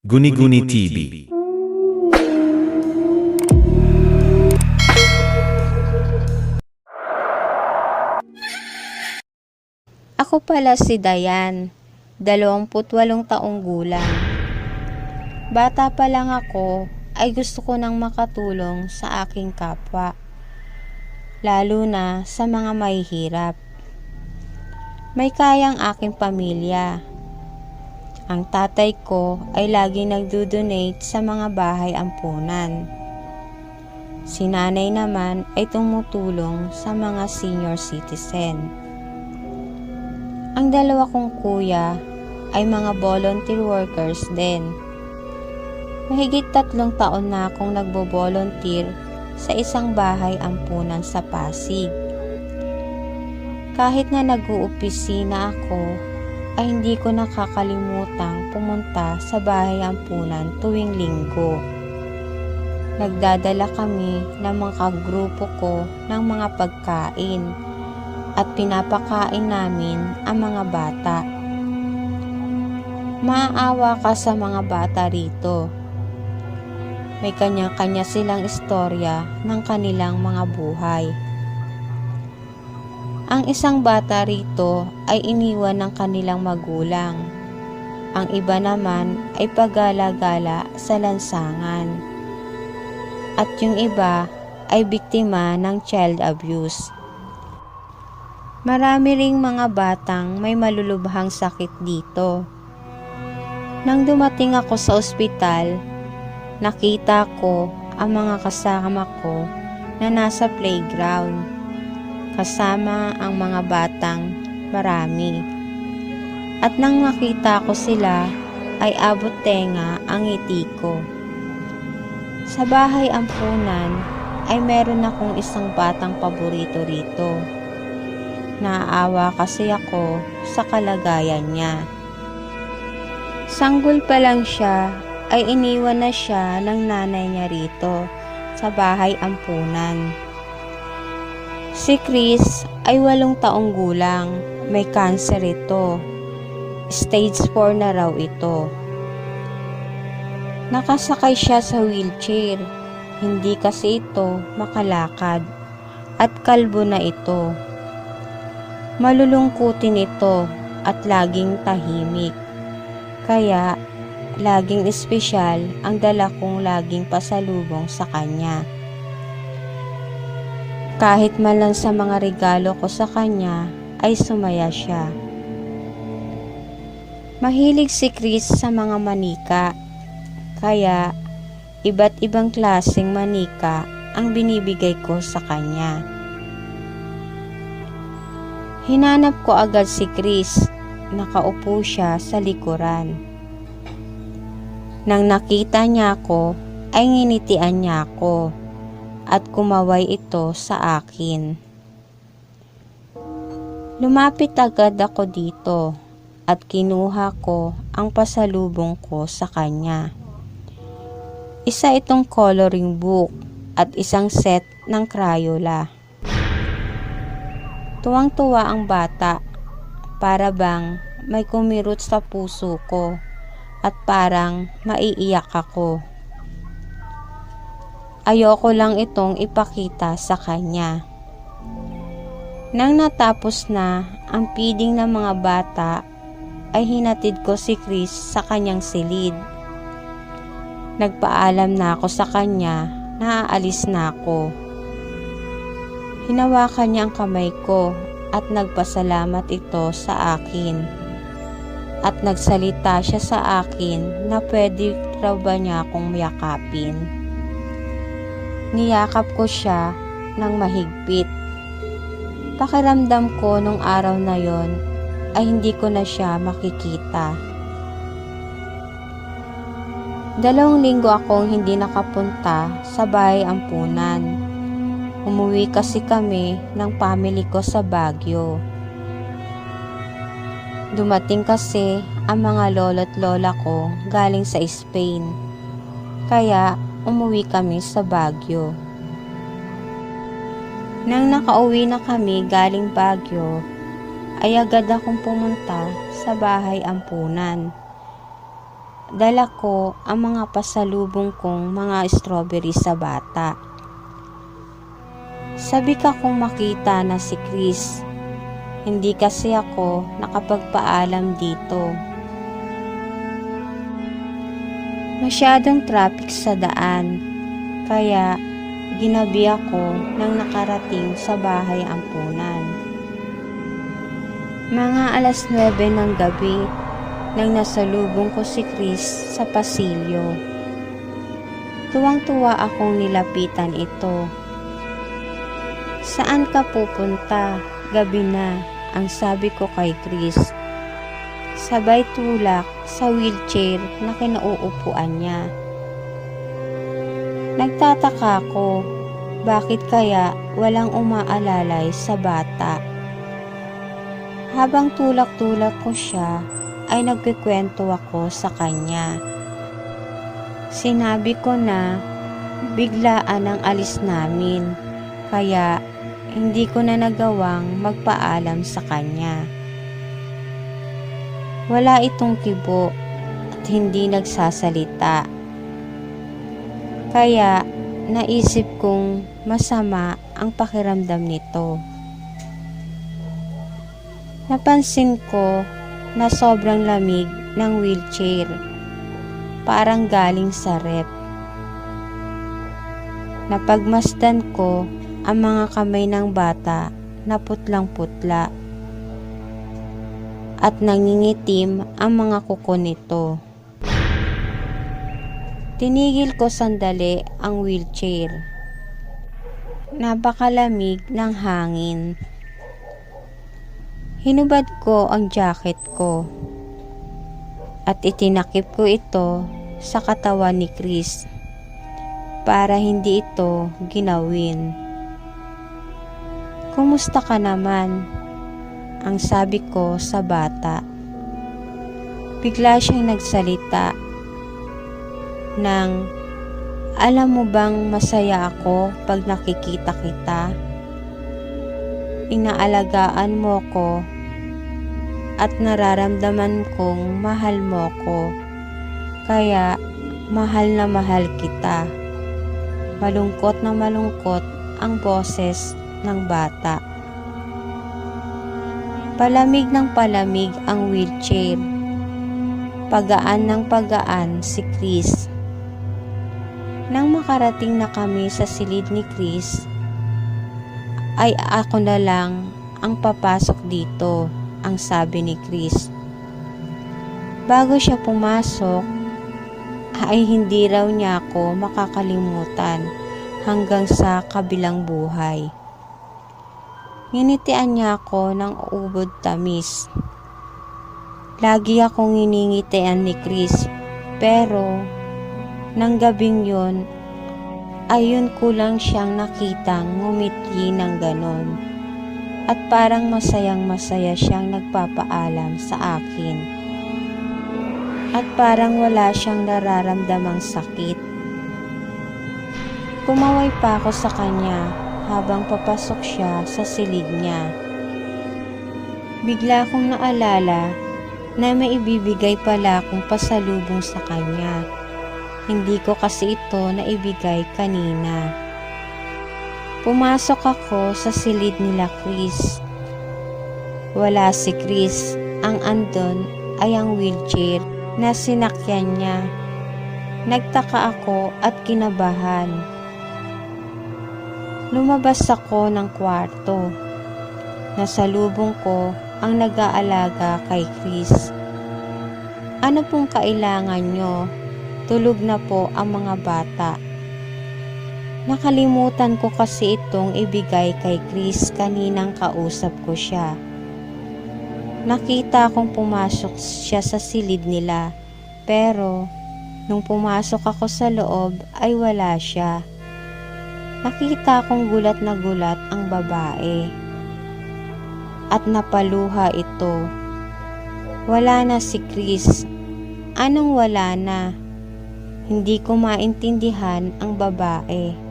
Guni-Guni TV. Ako pala si Dayan, 28 taong gulang. Bata pa lang ako ay gusto ko nang makatulong sa aking kapwa, lalo na sa mga mahihirap. May kayang aking pamilya. Ang tatay ko ay laging nagdo-donate sa mga bahay ampunan. Si nanay naman ay tumutulong sa mga senior citizen. Ang dalawa kong kuya ay mga volunteer workers din. Mahigit tatlong taon na akong nagbo-volunteer sa isang bahay ampunan sa Pasig. Kahit na nag-uopisina ako, ay hindi ko nakakalimutang pumunta sa bahay ampunan tuwing linggo. Nagdadala kami ng mga grupo ko ng mga pagkain at pinapakain namin ang mga bata. Maaawa ka sa mga bata rito. May kanya-kanya silang istorya ng kanilang mga buhay. Ang isang bata rito ay iniwan ng kanilang magulang. Ang iba naman ay pagala-gala sa lansangan. At yung iba ay biktima ng child abuse. Marami ring mga batang may malulubhang sakit dito. Nang dumating ako sa ospital, nakita ko ang mga kasama ko na nasa playground. Kasama ang mga batang marami. At nang makita ko sila, ay abot tenga ang ngiti ko. Sa bahay ampunan ay meron akong isang batang paborito rito. Naaawa kasi ako sa kalagayan niya. Sanggol pa lang siya ay iniwan na siya ng nanay niya rito sa bahay ampunan. Si Chris ay walong taong gulang. May cancer ito. Stage 4 na raw ito. Nakasakay siya sa wheelchair. Hindi kasi ito makalakad. At kalbo na ito. Malulungkutin ito at laging tahimik. Kaya, laging espesyal ang dala kong laging pasalubong sa kanya. Kahit man lang sa mga regalo ko sa kanya, ay sumaya siya. Mahilig si Chris sa mga manika, kaya iba't ibang klaseng manika ang binibigay ko sa kanya. Hinanap ko agad si Chris. Nakaupo siya sa likuran. Nang nakita niya ako, ay nginitian niya ako at kumaway ito sa akin. Lumapit agad ako dito at kinuha ko ang pasalubong ko sa kanya. Isa itong coloring book at isang set ng Crayola. Tuwang-tuwa ang bata para bang may kumirot sa puso ko at parang maiiyak ako. Ayoko lang itong ipakita sa kanya. Nang natapos na ang feeding ng mga bata, ay hinatid ko si Chris sa kanyang silid. Nagpaalam na ako sa kanya na aalis na ako. Hinawakan niya ang kamay ko at nagpasalamat ito sa akin. At nagsalita siya sa akin na pwede raw ba niya akong yakapin. Niyakap ko siya ng mahigpit. Pakiramdam ko nung araw na yon ay hindi ko na siya makikita. Dalawang linggo akong hindi nakapunta sa bahay ampunan. Umuwi kasi kami ng family ko sa Baguio. Dumating kasi ang mga lolo't lola ko galing sa Spain. Kaya umuwi kami sa Baguio. Nang nakauwi na kami galing Baguio, ay agad akong pumunta sa bahay ampunan. dala ko ang mga pasalubong kong mga strawberry sa bata. Sabi ka kong makita na si Chris. Hindi kasi ako nakapagpaalam dito. Masyadong traffic sa daan, kaya ginabi ako nang nakarating sa bahay ampunan. Mga alas 9 ng gabi nang nasalubong ko si Chris sa pasilyo. Tuwang-tuwa akong nilapitan ito. Saan ka pupunta? Gabi na, ang sabi ko kay Chris. Sabay tulak sa wheelchair na kinauupuan niya. Nagtataka ko, bakit kaya walang umaalalay sa bata? Habang tulak-tulak ko siya, ay nagkikwento ako sa kanya. Sinabi ko na biglaan ang alis namin, kaya hindi ko na nagawang magpaalam sa kanya. Wala itong kibo at hindi nagsasalita. Kaya naisip kong masama ang pakiramdam nito. Napansin ko na sobrang lamig ng wheelchair. Parang galing sa rep. Napagmasdan ko ang mga kamay ng bata na putlang-putla at nangingitim ang mga kuko nito. Tinigil ko sandali ang wheelchair. Napakalamig ng hangin. Hinubad ko ang jacket ko at itinakip ko ito sa katawan ni Chris para hindi ito ginawin. Kumusta ka naman? Ang sabi ko sa bata. Bigla siyang nagsalita ng alam mo bang masaya ako pag nakikita kita? Inaalagaan mo ko at nararamdaman kong mahal mo ko. Kaya mahal na mahal kita. Malungkot na malungkot ang boses ng bata. Palamig ng palamig ang wheelchair. Pagaan ng pagaan si Chris. Nang makarating na kami sa silid ni Chris, ay ako na lang ang papasok dito, ang sabi ni Chris. Bago siya pumasok, ay hindi raw niya ako makakalimutan hanggang sa kabilang buhay. Nginitian niya ako ng ubod tamis. Lagi akong nginingitian ni Chris, pero nang gabing yun ayun ko lang siyang nakitang ngumiti ng ganon. At parang masayang masaya siyang nagpapaalam sa akin. At parang wala siyang nararamdamang sakit. Kumaway pa ako sa kanya habang papasok siya sa silid niya. Bigla kong naalala na may ibibigay pala akong pasalubong sa kanya. Hindi ko kasi ito naibigay kanina. Pumasok ako sa silid nila Chris. Wala si Chris. Ang andon ay ang wheelchair na sinakyan niya. Nagtaka ako at kinabahan. Lumabas ako ng kwarto. Nasalubong ko ang nag-aalaga kay Chris. Ano pong kailangan nyo? Tulog na po ang mga bata. Nakalimutan ko kasi itong ibigay kay Chris kaninang kausap ko siya. Nakita kong pumasok siya sa silid nila, pero nung pumasok ako sa loob ay wala siya. Nakita kong gulat na gulat ang babae. At napaluha ito. Wala na si Chris. Anong wala na? Hindi ko maintindihan ang babae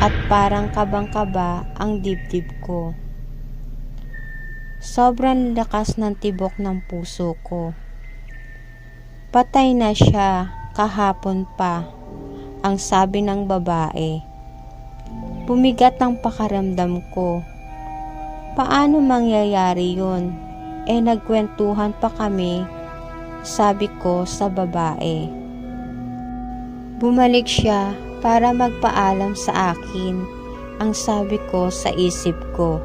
at parang kabang-kaba ang dibdib ko. Sobrang lakas ng tibok ng puso ko. Patay na siya kahapon pa, ang sabi ng babae. Bumigat ang pakaramdam ko. Paano mangyayari yun? Eh nagkwentuhan pa kami, sabi ko sa babae. Bumalik siya para magpaalam sa akin, ang sabi ko sa isip ko.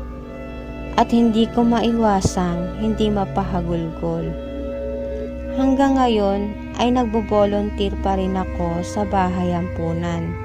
At hindi ko maiwasang hindi mapahagulgol. Hanggang ngayon ay nagbo-volunteer pa rin ako sa bahay ampunan.